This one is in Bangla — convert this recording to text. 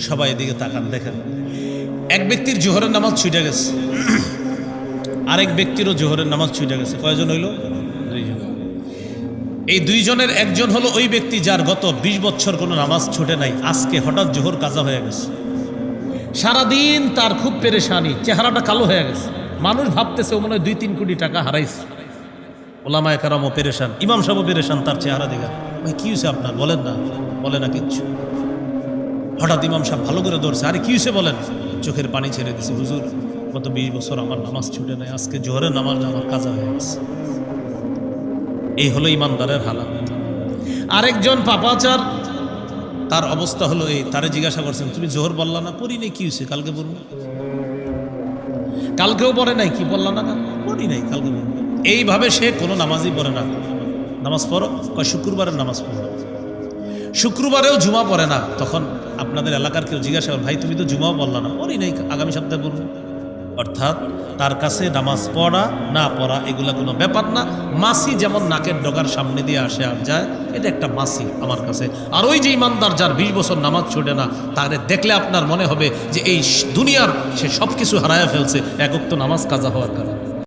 সবাই এদিকে তাকান, দেখেন। এক ব্যক্তির জোহরের নামাজ ছুটে গেছে। আরেক ব্যক্তিরও জোহরের নামাজ ছুটে গেছে। কয়জন হইল? দুইজন। এই দুইজনের একজন হলো ওই ব্যক্তি যার গত ২০ বছর কোনো নামাজ ছুটে নাই। আজকে হঠাৎ জোহর কাজা হয়ে গেছে। সারাদিন তার খুব পেরেশানি, চেহারাটা কালো হয়ে গেছে। মানুষ ভাবতেছে ও মনে হয় দুই তিন কোটি টাকা হারাইছে। ওলামায় কারামও পেরেশান, ইমাম সাহেবও পেরেশান তার চেহারা দেখা। ভাই, কী হয়েছে আপনার? বলেন না। বলে না কিচ্ছু। হঠাৎ ইমাম সাহেব ভালো করে ধরছে। আরে কী হয়েছে বলেন? চোখের পানি ছেড়ে দিছে, হুজুর, গত বিশ বছর আমার নামাজ ছুটে নাই, আজকে জোহরের নামাজ আমার কাজা হয়ে গেছে। এই হলো ইমানদারের হালাত। আরেকজন পাপাচার, তার অবস্থা হলো এই, তারে জিজ্ঞাসা করছেন, তুমি জোহর বললা না, পড়ি নাই, কি হয়েছে? কালকে বলব কালকেও পড়ে নাই, কি বললা না পড়ি নাই, কালকে বলব এইভাবে সে কোনো নামাজই পড়ে না। নামাজ পড়ো, কয় শুক্রবারের নামাজ পড়ো। শুক্রবারেও জুমা পড়ে না, তখন আপনাদের এলাকার কেউ জিজ্ঞাসা ভাই, তুমি তো জুমাও বললা না। পড়ি নাই, আগামী সপ্তাহে পড়ব অর্থাৎ তার কাছে নামাজ পড়া, না পড়া, এগুলা কোনো ব্যাপার না। মাসি যেমন নাকের ডগার সামনে দিয়ে আসে আর যায়, এটা একটা মাসি আমার কাছে। আর ওই যে ইমানদার যার বিশ বছর নামাজ ছোটে না তাহলে দেখলে আপনার মনে হবে যে এই দুনিয়ার সে সব কিছু হারায় ফেলছে একক তো নামাজ কাজা হওয়ার কারণে।